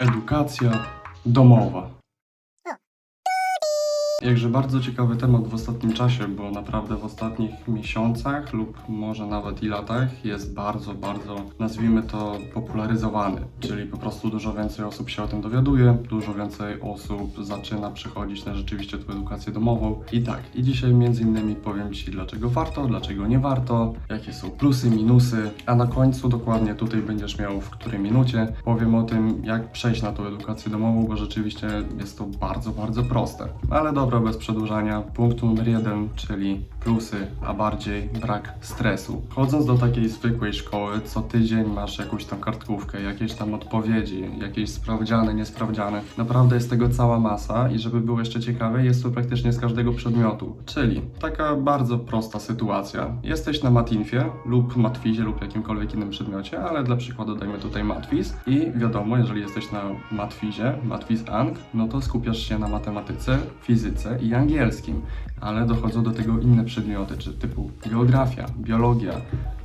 Edukacja domowa. Jakże bardzo ciekawy temat w ostatnim czasie, bo naprawdę w ostatnich miesiącach lub może nawet i latach jest bardzo, bardzo, nazwijmy to, popularyzowany. Czyli po prostu dużo więcej osób się o tym dowiaduje, dużo więcej osób zaczyna przychodzić na rzeczywiście tą edukację domową. I tak, i dzisiaj między innymi powiem Ci, dlaczego warto, dlaczego nie warto, jakie są plusy, minusy, a na końcu dokładnie tutaj będziesz miał w której minucie powiem o tym, jak przejść na tą edukację domową, bo rzeczywiście jest to bardzo, bardzo proste. Ale dobra, bez przedłużania, punkt numer jeden, czyli plusy, a bardziej brak stresu. Chodząc do takiej zwykłej szkoły, co tydzień masz jakąś tam kartkówkę, jakieś tam odpowiedzi, jakieś sprawdziane, niesprawdziane. Naprawdę jest tego cała masa i żeby było jeszcze ciekawe, jest to praktycznie z każdego przedmiotu. Czyli taka bardzo prosta sytuacja. Jesteś na Matinfie lub Matwizie lub jakimkolwiek innym przedmiocie, ale dla przykładu dajmy tutaj Matwiz i wiadomo, jeżeli jesteś na Matwizie, Matwiz Ang, no to skupiasz się na matematyce, fizyce i angielskim, ale dochodzą do tego inne przedmioty, czy typu geografia, biologia,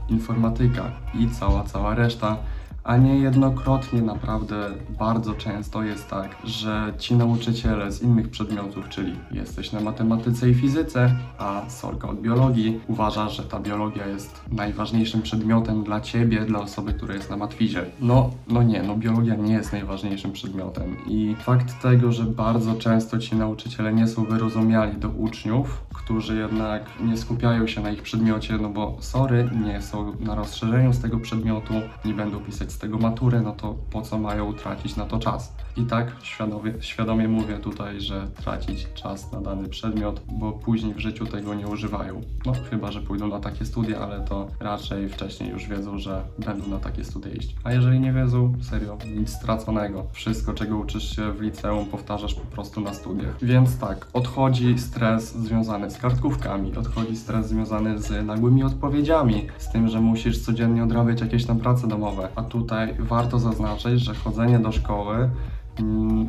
informatyka i cała, cała reszta. A niejednokrotnie naprawdę bardzo często jest tak, że ci nauczyciele z innych przedmiotów, czyli jesteś na matematyce i fizyce, a Sorka od biologii uważa, że ta biologia jest najważniejszym przedmiotem dla ciebie, dla osoby, która jest na matwizie. No, no nie, no biologia nie jest najważniejszym przedmiotem i fakt tego, że bardzo często ci nauczyciele nie są wyrozumiali do uczniów, którzy jednak nie skupiają się na ich przedmiocie, no bo sorry, nie są na rozszerzeniu z tego przedmiotu, nie będą pisać z tego maturę, no to po co mają tracić na to czas? I tak świadomie, świadomie mówię tutaj, że tracić czas na dany przedmiot, bo później w życiu tego nie używają. No chyba, że pójdą na takie studia, ale to raczej wcześniej już wiedzą, że będą na takie studia iść. A jeżeli nie wiedzą, serio, nic straconego. Wszystko, czego uczysz się w liceum, powtarzasz po prostu na studiach. Więc tak, odchodzi stres związany z kartkówkami, odchodzi stres związany z nagłymi odpowiedziami, z tym, że musisz codziennie odrabiać jakieś tam prace domowe. A tutaj warto zaznaczyć, że chodzenie do szkoły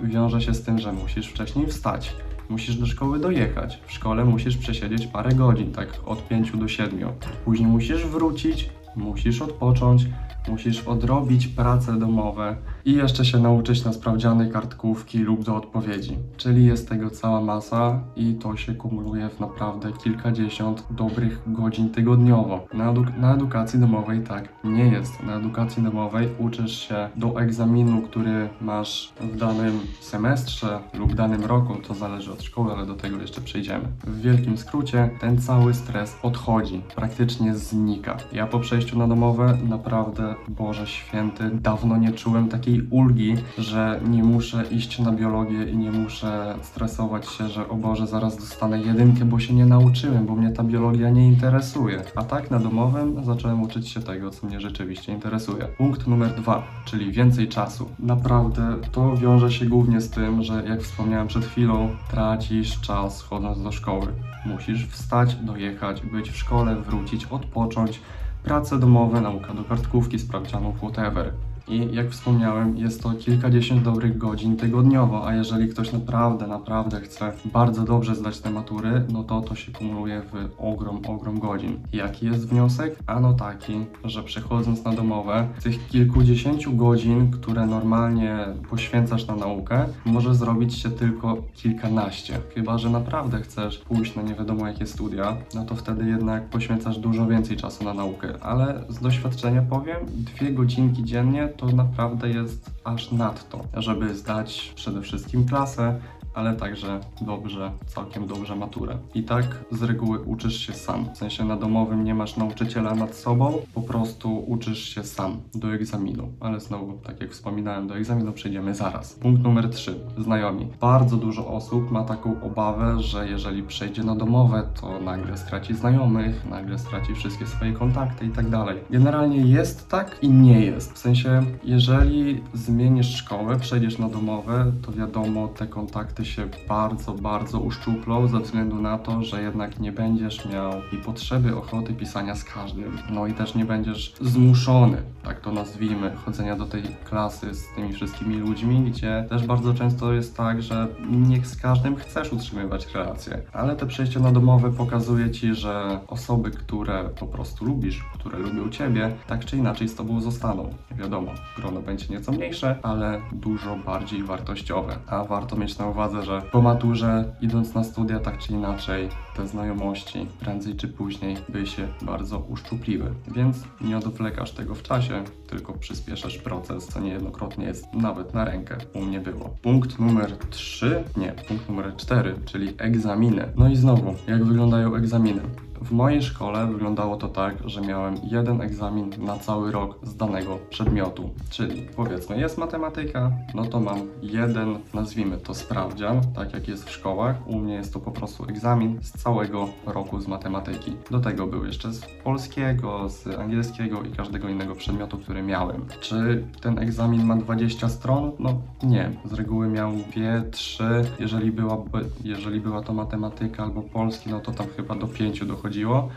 wiąże się z tym, że musisz wcześniej wstać. Musisz do szkoły dojechać. W szkole musisz przesiedzieć parę godzin, tak od 5 do 7. Później musisz wrócić, musisz odpocząć, musisz odrobić prace domowe i jeszcze się nauczyć na sprawdziany kartkówki lub do odpowiedzi. Czyli jest tego cała masa i to się kumuluje w naprawdę kilkadziesiąt dobrych godzin tygodniowo. Na, na edukacji domowej tak nie jest. Na edukacji domowej uczysz się do egzaminu, który masz w danym semestrze lub danym roku, to zależy od szkoły, ale do tego jeszcze przejdziemy. W wielkim skrócie ten cały stres odchodzi, praktycznie znika. Ja po przejściu na domowe naprawdę, Boże Święty, dawno nie czułem takiej ulgi, że nie muszę iść na biologię i nie muszę stresować się, że o Boże, zaraz dostanę jedynkę, bo się nie nauczyłem, bo mnie ta biologia nie interesuje. A tak na domowym zacząłem uczyć się tego, co mnie rzeczywiście interesuje. Punkt numer dwa, czyli więcej czasu. Naprawdę to wiąże się głównie z tym, że jak wspomniałem przed chwilą, tracisz czas chodząc do szkoły. Musisz wstać, dojechać, być w szkole, wrócić, odpocząć, prace domowe, nauka do kartkówki, sprawdzianów, whatever. I jak wspomniałem, jest to kilkadziesiąt dobrych godzin tygodniowo, a jeżeli ktoś naprawdę, naprawdę chce bardzo dobrze zdać te matury, no to to się kumuluje w ogrom, ogrom godzin. Jaki jest wniosek? Ano taki, że przechodząc na domowe, tych kilkudziesięciu godzin, które normalnie poświęcasz na naukę, może zrobić się tylko kilkanaście. Chyba, że naprawdę chcesz pójść na nie wiadomo jakie studia, no to wtedy jednak poświęcasz dużo więcej czasu na naukę. Ale z doświadczenia powiem, dwie godzinki dziennie to naprawdę jest aż nadto, żeby zdać przede wszystkim klasę, ale także dobrze, całkiem dobrze maturę. I tak z reguły uczysz się sam. W sensie na domowym nie masz nauczyciela nad sobą, po prostu uczysz się sam do egzaminu. Ale znowu, tak jak wspominałem, do egzaminu przejdziemy zaraz. Punkt numer 3. Znajomi. Bardzo dużo osób ma taką obawę, że jeżeli przejdzie na domowe, to nagle straci znajomych, nagle straci wszystkie swoje kontakty i tak dalej. Generalnie jest tak i nie jest. W sensie, jeżeli zmienisz szkołę, przejdziesz na domowe, to wiadomo, te kontakty się bardzo, bardzo uszczuplą ze względu na to, że jednak nie będziesz miał i potrzeby ochoty pisania z każdym. No i też nie będziesz zmuszony, tak to nazwijmy, chodzenia do tej klasy z tymi wszystkimi ludźmi, gdzie też bardzo często jest tak, że nie z każdym chcesz utrzymywać relacje. Ale te przejście na domowe pokazuje ci, że osoby, które po prostu lubisz, które lubią ciebie, tak czy inaczej z tobą zostaną. Wiadomo, grono będzie nieco mniejsze, ale dużo bardziej wartościowe. A warto mieć na uwadze, że po maturze, idąc na studia, tak czy inaczej, te znajomości prędzej czy później by się bardzo uszczupliły. Więc nie odwlekasz tego w czasie, tylko przyspieszasz proces, co niejednokrotnie jest nawet na rękę. U mnie było. Punkt numer 3, nie, punkt numer 4, czyli egzaminy. No i znowu, jak wyglądają egzaminy? W mojej szkole wyglądało to tak, że miałem jeden egzamin na cały rok z danego przedmiotu. Czyli powiedzmy, jest matematyka, no to mam jeden, nazwijmy to sprawdzian, tak jak jest w szkołach. U mnie jest to po prostu egzamin z całego roku z matematyki. Do tego był jeszcze z polskiego, z angielskiego i każdego innego przedmiotu, który miałem. Czy ten egzamin ma 20 stron? No nie. Z reguły miał 2, 3. Jeżeli była, jeżeli była to matematyka albo polski, no to tam chyba do 5 dochodziło,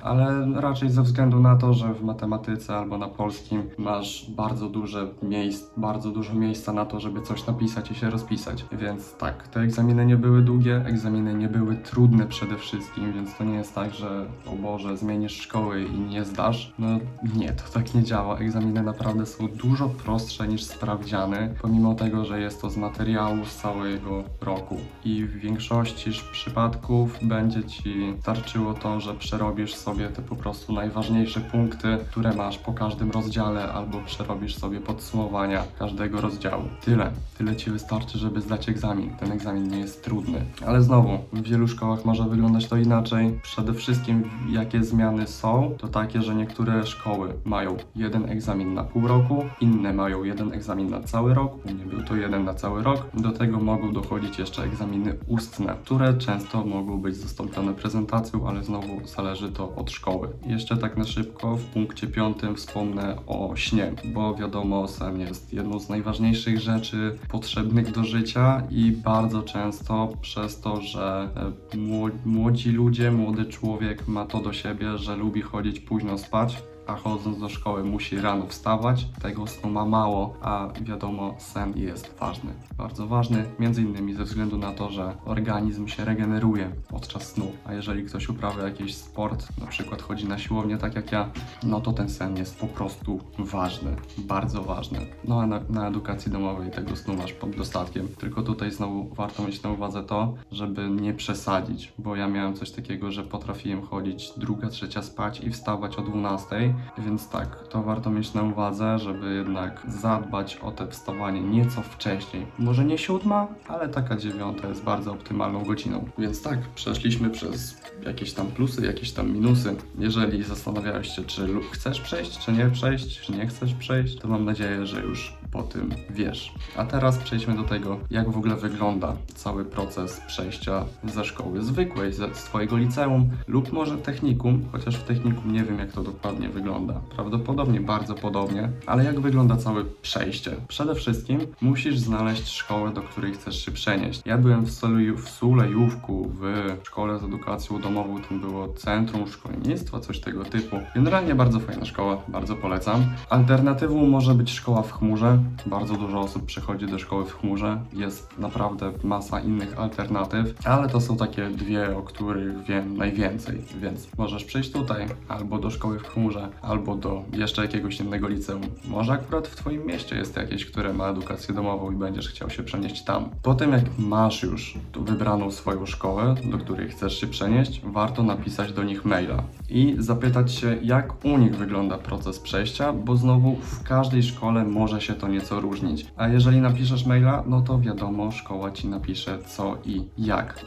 ale raczej ze względu na to, że w matematyce albo na polskim masz bardzo duże miejsc, bardzo dużo miejsca na to, żeby coś napisać i się rozpisać. Więc tak, te egzaminy nie były długie, egzaminy nie były trudne przede wszystkim, więc to nie jest tak, że o Boże, zmienisz szkoły i nie zdasz. No nie, to tak nie działa. Egzaminy naprawdę są dużo prostsze niż sprawdziany, pomimo tego, że jest to z materiału z całego roku. I w większości przypadków będzie ci starczyło to, że przerobisz sobie te po prostu najważniejsze punkty, które masz po każdym rozdziale, albo przerobisz sobie podsumowania każdego rozdziału. Tyle. Tyle ci wystarczy, żeby zdać egzamin. Ten egzamin nie jest trudny. Ale znowu, w wielu szkołach może wyglądać to inaczej. Przede wszystkim, jakie zmiany są, to takie, że niektóre szkoły mają jeden egzamin na pół roku, inne mają jeden egzamin na cały rok. U mnie był to jeden na cały rok. Do tego mogą dochodzić jeszcze egzaminy ustne, które często mogą być zastąpione prezentacją, ale znowu zależy to od szkoły. Jeszcze tak na szybko w punkcie piątym wspomnę o śnie, bo wiadomo, sen jest jedną z najważniejszych rzeczy potrzebnych do życia i bardzo często przez to, że e, mło- młodzi ludzie, młody człowiek ma to do siebie, że lubi chodzić późno spać, a chodząc do szkoły musi rano wstawać, tego snu ma mało, a wiadomo, sen jest ważny, bardzo ważny, między innymi ze względu na to, że organizm się regeneruje podczas snu, a jeżeli ktoś uprawia jakiś sport, na przykład chodzi na siłownię tak jak ja, no to ten sen jest po prostu ważny, bardzo ważny. No a na, na edukacji domowej tego snu masz pod dostatkiem, tylko tutaj znowu warto mieć na uwadze to, żeby nie przesadzić, bo ja miałem coś takiego, że potrafiłem chodzić druga, trzecia spać i wstawać o 12, więc tak, to warto mieć na uwadze, żeby jednak zadbać o te wstawanie nieco wcześniej. Może nie siódma, ale taka dziewiąta jest bardzo optymalną godziną. Więc tak, przeszliśmy przez jakieś tam plusy, jakieś tam minusy. Jeżeli zastanawiałeś się, czy chcesz przejść, czy nie przejść, czy nie chcesz przejść, to mam nadzieję, że już po tym wiesz. A teraz przejdźmy do tego, jak w ogóle wygląda cały proces przejścia ze szkoły zwykłej, ze swojego liceum lub może technikum, chociaż w technikum nie wiem, jak to dokładnie wygląda. Prawdopodobnie bardzo podobnie, ale jak wygląda całe przejście? Przede wszystkim musisz znaleźć szkołę, do której chcesz się przenieść. Ja byłem w, Solu, w Sulejówku, w szkole z edukacją domową, tam było Centrum Szkolnictwa, coś tego typu. Generalnie bardzo fajna szkoła, bardzo polecam. Alternatywą może być szkoła w chmurze. Bardzo dużo osób przychodzi do szkoły w chmurze. Jest naprawdę masa innych alternatyw, ale to są takie dwie, o których wiem najwięcej. Więc możesz przyjść tutaj, albo do szkoły w chmurze, albo do jeszcze jakiegoś innego liceum. Może akurat w Twoim mieście jest jakieś, które ma edukację domową i będziesz chciał się przenieść tam. Potem jak masz już wybraną swoją szkołę, do której chcesz się przenieść, warto napisać do nich maila i zapytać się, jak u nich wygląda proces przejścia, bo znowu w każdej szkole może się to nieco różnić. A jeżeli napiszesz maila, no to wiadomo, szkoła ci napisze co i jak.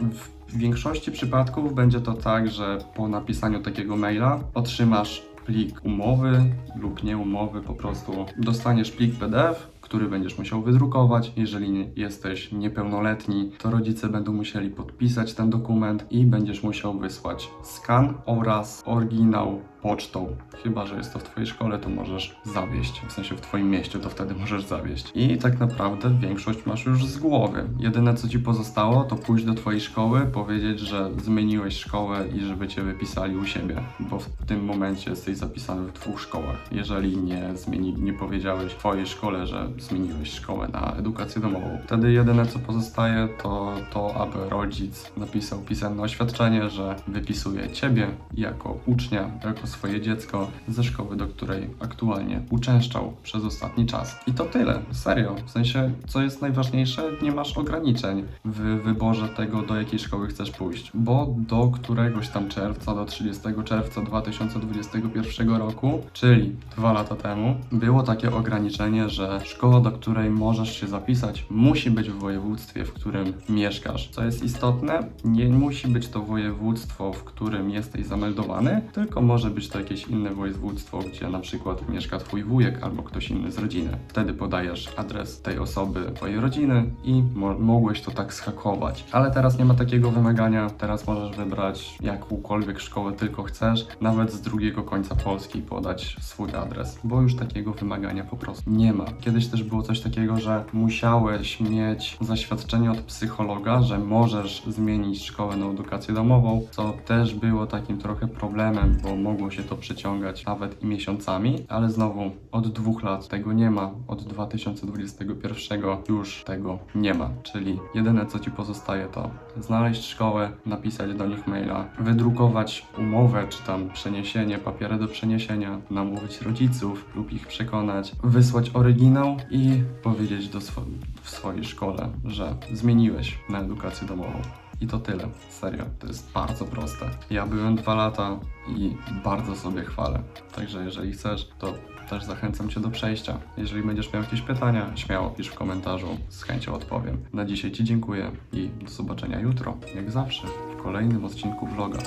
W większości przypadków będzie to tak, że po napisaniu takiego maila otrzymasz plik umowy lub nie umowy, po prostu dostaniesz plik PDF, który będziesz musiał wydrukować. Jeżeli jesteś niepełnoletni, to rodzice będą musieli podpisać ten dokument i będziesz musiał wysłać skan oraz oryginał pocztą. Chyba, że jest to w twojej szkole, to możesz zawieść. W sensie w twoim mieście, to wtedy możesz zawieść. I tak naprawdę większość masz już z głowy. Jedyne co ci pozostało, to pójść do twojej szkoły, powiedzieć, że zmieniłeś szkołę i żeby cię wypisali u siebie. Bo w tym momencie jesteś zapisany w dwóch szkołach. Jeżeli nie zmieni, nie powiedziałeś twojej szkole, że zmieniłeś szkołę na edukację domową, wtedy jedyne co pozostaje, to to, aby rodzic napisał pisemne oświadczenie, że wypisuje ciebie jako ucznia, jako swoje dziecko ze szkoły, do której aktualnie uczęszczał przez ostatni czas. I to tyle, serio. W sensie, co jest najważniejsze, nie masz ograniczeń w wyborze tego, do jakiej szkoły chcesz pójść, bo do któregoś tam czerwca, do 30 czerwca 2021 roku, czyli dwa lata temu, było takie ograniczenie, że szkoła, do której możesz się zapisać, musi być w województwie, w którym mieszkasz. Co jest istotne, nie musi być to województwo, w którym jesteś zameldowany, tylko może być to jakieś inne województwo, gdzie na przykład mieszka twój wujek albo ktoś inny z rodziny. Wtedy podajesz adres tej osoby, twojej rodziny i mo- mogłeś to tak schakować. Ale teraz nie ma takiego wymagania, teraz możesz wybrać jakąkolwiek szkołę tylko chcesz, nawet z drugiego końca Polski podać swój adres, bo już takiego wymagania po prostu nie ma. Kiedyś też było coś takiego, że musiałeś mieć zaświadczenie od psychologa, że możesz zmienić szkołę na edukację domową, co też było takim trochę problemem, bo mogło się to przeciągać nawet i miesiącami, ale znowu od dwóch lat tego nie ma, od 2021 już tego nie ma, czyli jedyne co ci pozostaje to znaleźć szkołę, napisać do nich maila, wydrukować umowę czy tam przeniesienie, papiery do przeniesienia, namówić rodziców lub ich przekonać, wysłać oryginał i powiedzieć do swo- w swojej szkole, że zmieniłeś na edukację domową. I to tyle. Serio, to jest bardzo proste. Ja byłem dwa lata i bardzo sobie chwalę. Także jeżeli chcesz, to też zachęcam Cię do przejścia. Jeżeli będziesz miał jakieś pytania, śmiało pisz w komentarzu, z chęcią odpowiem. Na dzisiaj Ci dziękuję i do zobaczenia jutro, jak zawsze, w kolejnym odcinku vloga.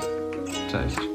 Cześć!